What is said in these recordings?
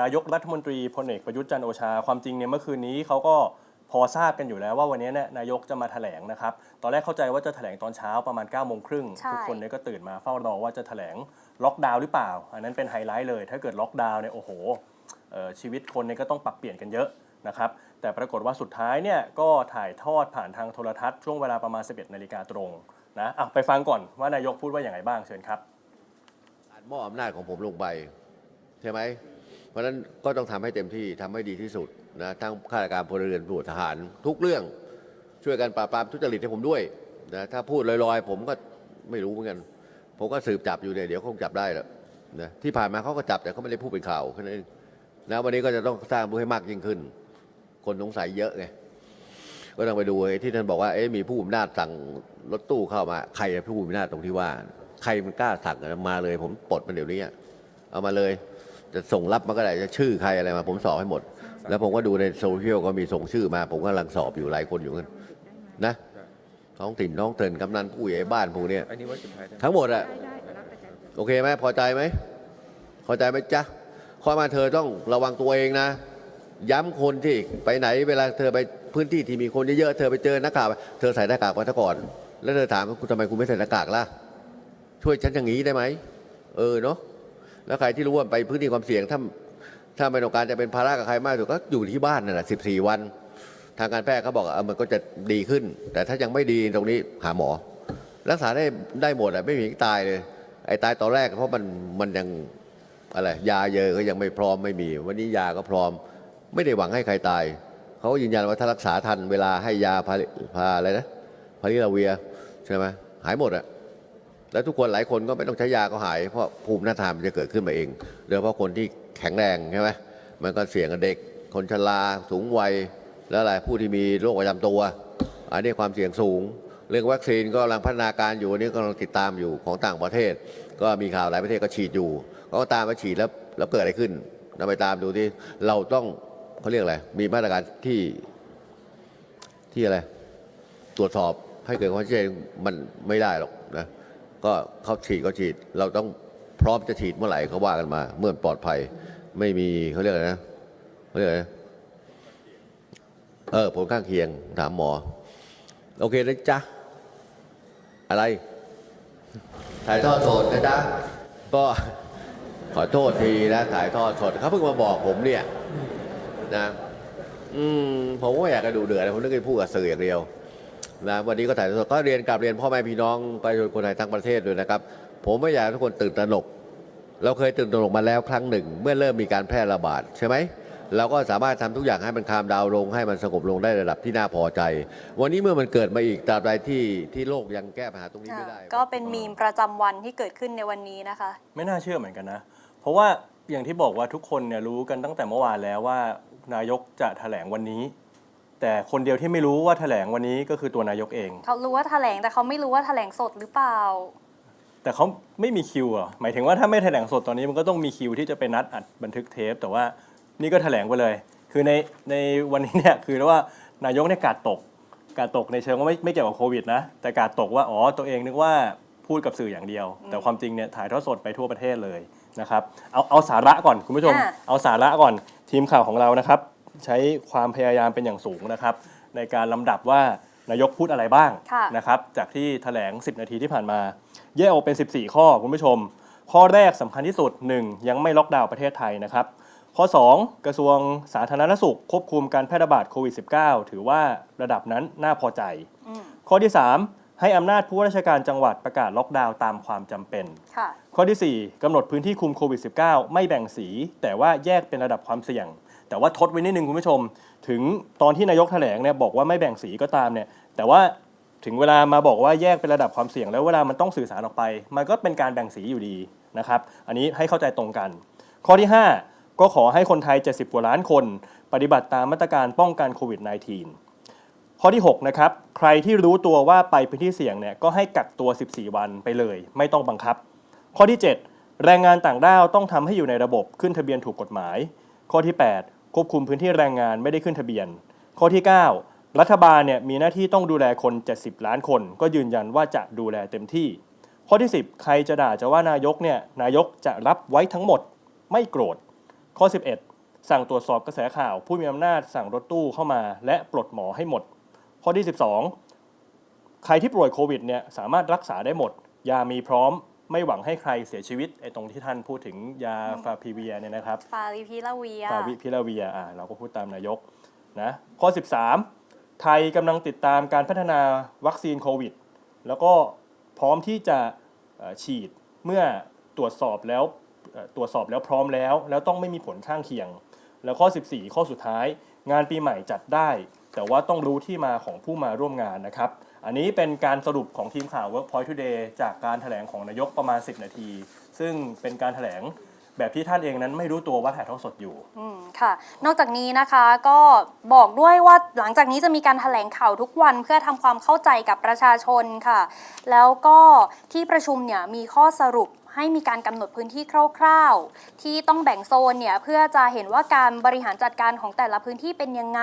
นายกรัฐมนตรีพลเอกประยุทธ์จันทร์โอชา ความจริงเนี่ยเมื่อคืนนี้เขาก็พอทราบกันอยู่แล้วว่าวันนี้เนี่ยนายกจะมาแถลงนะครับ ตอนแรกเข้าใจว่าจะแถลงตอนเช้าประมาณ9ก้าโมงครึ่ง ใช่ ทุกคนเนี่ยก็ตื่นมาเฝ้ารอว่าจะแถลงล็อกดาวน์หรือเปล่า อันนั้นเป็นไฮไลท์เลย ถ้าเกิดล็อกดาวน์เนี่ยโอ้โหเอ่อชีวิตคนเนี่ยก็ต้องปรับเปลี่ยนกันเยอะนะครับ แต่ปรากฏว่าสุดท้ายเนี่ยก็ถ่ายทอดผ่านทางโทรทัศน์ช่วงเวลาประมาณ 11นาฬิกาตรงนะอะไปฟังก่อนว่านายกพูดว่าอย่างไรบ้างเชิญครับการมอบอำนาจของผมลงไป ใช่ไหมเพ ราะฉะนั้นก็ต้องทำให้เต็มที่ทำให้ดีที่สุดนะทั้งข้าราชการพลเรือนตำรวจทหารทุกเรื่องช่วยกันปราบปรามทุจริตให้ผมด้วยนะถ้าพูดลอยๆ ผมก็ไม่รู้เหมือนกัน ผมก็สืบจับอยู่เนี่ยเดี๋ยวคงจับได้แหละนะที่ผ่านมาเขาก็จับแต่เขาไม่ได้พูดเป็นข่าวแค่นั้นเองนะวันนี้ก็จะต้องสร้างผู้ให้มากยิ่งขึ้น คนสงสัยเยอะไงก็ต้องไปดูไอ้ที่ท่านบอกว่าเอ๊ะมีผู้มีอำนาจสั่งรถตู้เข้ามา ใครผู้มีอำนาจตรงที่ว่า ใครมันกล้าสั่งมาเลย ผมปลดมันเดี๋ยวนี้เอามาเลย จะส่งรับมาก็ได้จะชื่อใครอะไรมา ผมสอบให้หมด แล้วผมก็ดูในโซเชียลก็มีส่งชื่อมา ผมก็กำลังสอบอยู่หลายคนอยู่กันนะท้องถิ่นท้องเตินกำนันผู้ใหญ่บ้านพวกเนี้ยอันนี้ว่าสุดท้ายนะทั้งหมดอะโอเคไหมพอใจไหมพอใจไหมจ๊ะข้อมาเธอต้องระวังตัวเองนะ ย้ำคนที่ไปไหนเวลาเธอไปพื้นที่ที่มีคนเยอะๆเธอไปเจอหน้ากากเธอใส่หน้ากากไว้ซะก่อน แล้วเธอถามว่าคุณทำไมคุณไม่ใส่หน้ากากล่ะช่วยฉันอย่างนี้ได้ไหมเออเนาะ แล้วใครที่รู้ว่าไปพื้นที่ความเสี่ยงถ้าถ้าไม่ต้องการจะเป็นภาระกับใครมากสุดก็อยู่ที่บ้านนั่นแหละสิบสี่วัน ทางการแพทย์เขาบอกเออมันก็จะดีขึ้น แต่ถ้ายังไม่ดีตรงนี้หาหมอ รักษาได้ได้หมดอะไม่มีตายเลย ไอ้ตายตอนแรกเพราะมันมันยังอะไรยาเยอะก็ยังไม่พร้อมไม่มี วันนี้ยาก็พร้อม ไม่ได้หวังให้ใครตายเขาก็ยืนยันว่าถ้ารักษาทันเวลาให้ยาพาพาอะไรนะพาริลาเวียใช่ไหมหายหมดอะ แล้วทุกคนหลายคนก็ไม่ต้องใช้ยาก็หาย เพราะภูมิหน้าทานมันจะเกิดขึ้นมาเองโดยเฉพาะคนที่แข็งแรงใช่ไหมมันก็เสี่ยงกับเด็ก คนชราสูงวัยแล้วอะไรผู้ที่มีโรคประจำตัว อันนี้ความเสี่ยงสูง เรื่องวัคซีนก็กำลังพัฒนาการอยู่อันนี้กำลังติดตามอยู่ของต่างประเทศ ก็มีข่าวหลายประเทศก็ฉีดอยู่เขาก็ตามมาฉีดแล้วแล้วเกิดอะไรขึ้นเราไปตามดูที่เราต้องเขาเรียกอะไรมีมาตรการที่ที่อะไร ตรวจสอบให้เกิดความเชัดเจนมันไม่ได้หรอก ก็เขาฉีดก็ฉีด เราต้องพร้อมจะฉีดเมื่อไหร่เขาว่ากันมา เมื่อปลอดภัย ไม่มีเขาเรียกอะไรนะเขาเรียกอะไรเออผลข้างเคียงถามหมอ โอเคนะจ๊ะ อะไร ถ่ายทอดสดนะจ๊ะ ก็ขอโทษทีนะถ่ายทอดสดเขาเพิ่งมาบอกผมเนี่ย นะ อืมผมก็อยากจะดูเดือดผมนึกจะพูดกับสื่ออย่างเดียว นะวันนี้ก็ถ่ายทอดสดก็เรียนกลับเรียนพ่อแม่พี่น้องประชาชนคนไทยทั้งประเทศด้วยนะครับ ผมไม่อยากให้ทุกคนตื่นตระหนก เราเคยตื่นตระหนกมาแล้วครั้งหนึ่ง เมื่อเริ่มมีการแพร่ระบาดใช่ไหมเราก็สามารถทำทุกอย่างให้มันคามดาวน์ลงให้มันสงบลงได้ระดับที่น่าพอใจ วันนี้เมื่อมันเกิดมาอีกตราบใดที่ที่โลกยังแก้ปัญหาตรงนี้ไม่ได้ ก็เป็นมีมประจำวันที่เกิดขึ้นในวันนี้นะคะ ไม่น่าเชื่อเหมือนกันนะ เพราะว่าอย่างที่บอกว่าทุกคนเนี่ยรู้กันตั้งแต่เมื่อวานแล้วว่านายกจะแถลงวันนี้ แต่คนเดียวที่ไม่รู้ว่าแถลงวันนี้ก็คือตัวนายกเอง เขารู้ว่าแถลงแต่เขาไม่รู้ว่าแถลงสดหรือเปล่า แต่เขาไม่มีคิวอะหมายถึงว่าถ้าไม่แถลงสดตอนนี้มันก็ต้องมีคิวที่จะไปนัดอัดบันทึกเทป แต่ว่านี่ก็แถลงไปเลย คือในในวันนี้เนี่ยคือว่านายกเนี่ยกาดตก กาดตกในเชิงว่าไม่ไม่เกี่ยวกับโควิดนะแต่กาดตกว่าอ๋อตัวเองนึกว่าพูดกับสื่ออย่างเดียว แต่ความจริงเนี่ยถ่ายทอดสดไปทั่วประเทศเลยนะครับเอาเอาสาระก่อนคุณผู้ชม อะ เอาสาระก่อนทีมข่าวของเรานะครับ ใช้ความพยายามเป็นอย่างสูงนะครับ ในการลำดับว่านายกพูดอะไรบ้างค่ะนะครับ จากที่แถลง 10 นาทีที่ผ่านมา แยกออกเป็น 14 ข้อคุณผู้ชม ข้อแรกสำคัญที่สุด 1. ยังไม่ล็อกดาวน์ประเทศไทยนะครับ ข้อ 2 กระทรวงสาธารณสุข ควบคุมการแพร่ระบาดโควิด -19 ถือว่าระดับนั้นน่าพอใจ อืมข้อที่ 3 ให้อำนาจผู้ว่าราชการจังหวัดประกาศล็อกดาวน์ตามความจำเป็น ค่ะ ข้อที่ 4กำหนดพื้นที่คุมโควิด -19 ไม่แบ่งสี แต่ว่าแยกเป็นระดับความเสี่ยง แต่ว่าทดไว้นิดนึงคุณผู้ชม ถึงตอนที่นายกแถลงเนี่ยบอกว่าไม่แบ่งสีก็ตามเนี่ยแต่ว่าถึงเวลามาบอกว่าแยกเป็นระดับความเสี่ยง แล้วเวลามันต้องสื่อสารออกไป มันก็เป็นการแบ่งสีอยู่ดีนะครับอันนี้ให้เข้าใจตรงกัน ข้อที่ 5 ก็ขอให้คนไทย 70 กว่าล้านคน ปฏิบัติตามมาตรการป้องกันโควิด -19 ข้อที่6นะครับใครที่รู้ตัวว่าไปพื้นที่เสี่ยงเนี่ยก็ให้กักตัว 14 วันไปเลย ไม่ต้องบังคับ ข้อที่ 7 แรงงานต่างด้าวต้องทำให้อยู่ในระบบขึ้นทะเบียนถูกกฎหมาย ข้อที่ 8 ควบคุมพื้นที่แรงงานไม่ได้ขึ้นทะเบียน ข้อที่ 9 รัฐบาลเนี่ยมีหน้าที่ต้องดูแลคน 70 ล้านคน ก็ยืนยันว่าจะดูแลเต็มที่ ข้อที่ 10 ใครจะด่าจะว่านายกเนี่ยนายกจะรับไว้ทั้งหมด ไม่โกรธ ข้อ 11 สั่งตรวจสอบกระแสข่าว ผู้มีอำนาจสั่งรถตู้เข้ามา และปลดหมอให้หมด ข้อที่ 12 ใครที่ป่วยโควิดเนี่ยสามารถรักษาได้หมด ยามีพร้อม ไม่หวังให้ใครเสียชีวิตไอ้ตรงที่ท่านพูดถึงยาฟาพิเวียเนี่ยนะครับฟาริพิลาเวีย ฟาวิพิลาเวียอ่าเราก็พูดตามนายกนะข้อ 13 ไทยกำลังติดตามการพัฒนาวัคซีนโควิด แล้วก็พร้อมที่จะเอ่อฉีดเมื่อตรวจสอบแล้วเอ่อตรวจสอบแล้วพร้อมแล้ว แล้วต้องไม่มีผลข้างเคียง แล้วข้อ 14 ข้อสุดท้าย งานปีใหม่จัดได้ แต่ว่าต้องรู้ที่มาของผู้มาร่วมงานนะครับ อันนี้เป็นการสรุปของทีมข่าว Workpoint Today จากการถแถลงของนายกประมาณ 10 นาที ซึ่งเป็นการถแถลงแบบที่ท่านเองนั้นไม่รู้ตัวว่าถ่ายทอดสดอยู่ อืมค่ะ นอกจากนี้นะคะก็บอกด้วยว่าหลังจากนี้จะมีการถแถลงข่าวทุกวันเพื่อทำความเข้าใจกับประชาชนค่ะ แล้วก็ที่ประชุมเนี่ยมีข้อสรุปให้มีการกำหนดพื้นที่คร่าวๆ ที่ต้องแบ่งโซนเนี่ยเพื่อจะเห็นว่าการบริหารจัดการของแต่ละพื้นที่เป็นยังไง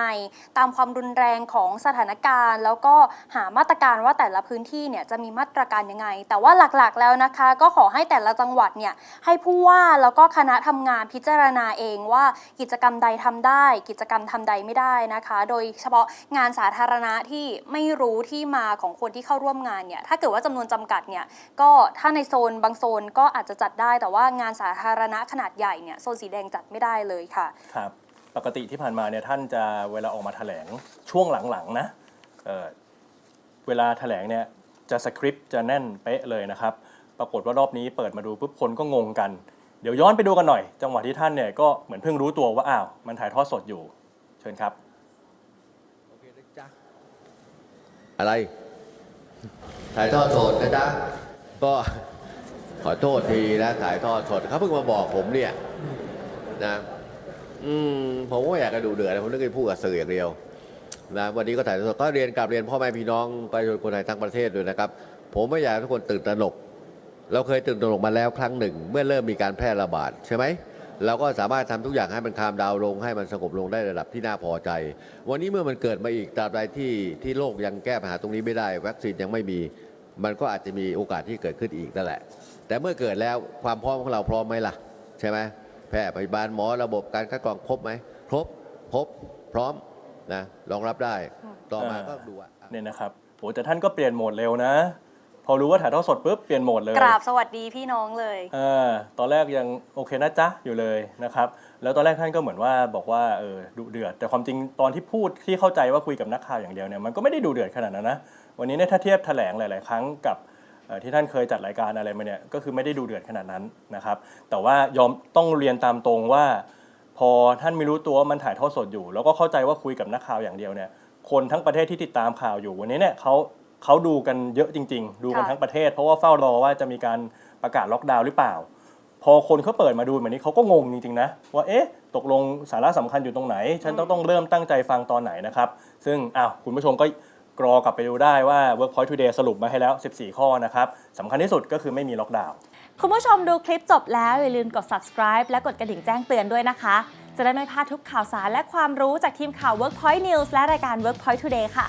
ตามความรุนแรงของสถานการณ์ แล้วก็หามาตรการว่าแต่ละพื้นที่เนี่ยจะมีมาตรการยังไง แต่ว่าหลักๆแล้วนะคะ ก็ขอให้แต่ละจังหวัดเนี่ยให้ผู้ว่าแล้วก็คณะทำงานพิจารณาเองว่ากิจกรรมใดทำได้ กิจกรรมทำใดไม่ได้นะคะ โดยเฉพาะงานสาธารณะที่ไม่รู้ที่มาของคนที่เข้าร่วมงานเนี่ยถ้าเกิดว่าจำนวนจำกัดเนี่ยก็ถ้าในโซนบางโซนก็อาจจะจัดได้ แต่ว่างานสาธารณะขนาดใหญ่เนี่ยโซนสีแดงจัดไม่ได้เลยค่ะครับปกติที่ผ่านมาเนี่ยท่านจะเวลาออกมาแถลงช่วงหลังๆนะเเวลาแถลงเนี่ยจะสคริปต์จะแน่นเป๊ะเลยนะครับ ปรากฏว่ารอบนี้เปิดมาดูปุ๊บคนก็งงกัน เดี๋ยวย้อนไปดูกันหน่อย จังหวะที่ท่านเนี่ยก็เหมือนเพิ่งรู้ตัวว่าอ้าวมันถ่ายทอดสดอยู่ เชิญครับ โอเคนะจ๊ะ อะไรถ่ายทอดสดนะจ๊ะก็ขอโทษทีนะถ่ายทอดสดเขาเพิ่งมาบอกผมเนี่ย นะ อืมผมก็ไม่อยากจะดูเดือดนะผมนึกจะพูดกับสื่ออย่างเดียวนะวันนี้ก็ถ่ายทอดสดก็เรียนกลับเรียนพ่อแม่พี่น้องประชาชนคนไทยทั้งประเทศด้วยนะครับ ผมไม่อยากให้ทุกคนตื่นตระหนก เราเคยตื่นตระหนกมาแล้วครั้งหนึ่ง เมื่อเริ่มมีการแพร่ระบาดใช่ไหม เราก็สามารถทำทุกอย่างให้มันคามดาวน์ลง ให้มันสงบลงได้ระดับที่น่าพอใจ วันนี้เมื่อมันเกิดมาอีกตราบใดที่ที่โลกยังแก้ปัญหาตรงนี้ไม่ได้ วัคซีนยังไม่มี มันก็อาจจะมีโอกาสที่เกิดขึ้นอีกนั่นแหละ แต่เมื่อเกิดแล้วความพร้อมของเราพร้อมไหมล่ะ ใช่ไหมแพทย์พยาบาลหมอระบบการคัดกรองครบไหมครบครบพร้อมนะรองรับได้ ต่อมาก็ดูว่าเนี่ยนะครับโหแต่ท่านก็เปลี่ยนโหมดเร็วนะ พอรู้ว่าถ่ายทอดสดปุ๊บเปลี่ยนโหมดเลยกราบสวัสดีพี่น้องเลยเออตอนแรกยังโอเคนะจ๊ะอยู่เลยนะครับ แล้วตอนแรกท่านก็เหมือนว่าบอกว่าเออดุเดือด แต่ความจริงตอนที่พูดที่เข้าใจว่าคุยกับนักข่าวอย่างเดียวเนี่ยมันก็ไม่ได้ดูเดือดขนาดนั้นนะวันนี้เนี่ยถ้าเทียบแถลงหลาย ๆ ครั้งกับเอ่อที่ท่านเคยจัดรายการอะไรมาเนี่ยก็คือไม่ได้ดูเดือดขนาดนั้นนะครับ แต่ว่ายอมต้องเรียนตามตรงว่า พอท่านไม่รู้ตัวว่ามันถ่ายทอดสดอยู่ แล้วก็เข้าใจว่าคุยกับนักข่าวอย่างเดียวเนี่ยคนทั้งประเทศที่ติดตามข่าวอยู่วันนี้เนี่ยเขา เขาดูกันเยอะจริง ๆ ดูกันค่ะ ทั้งประเทศ เพราะว่าเฝ้ารอว่าจะมีการประกาศล็อกดาวน์หรือเปล่า พอคนเขาเปิดมาดูแบบนี้เขาก็งงจริงๆนะว่าเอ๊ะตกลงสาระสำคัญอยู่ตรงไหน ฉันต้องต้องเริ่มตั้งใจฟังตอนไหนนะครับ ซึ่งอ้าวคุณผู้ชมก็กรอกลับไปดูได้ว่า Workpoint Today สรุปมาให้แล้ว 14 ข้อนะครับสำคัญที่สุดก็คือไม่มีล็อกดาวน์ คุณผู้ชมดูคลิปจบแล้ว อย่าลืมกด subscribe และกดกระดิ่งแจ้งเตือนด้วยนะคะ จะได้ไม่พลาดทุกข่าวสารและความรู้จากทีมข่าว Workpoint News และรายการ Workpoint Today ค่ะ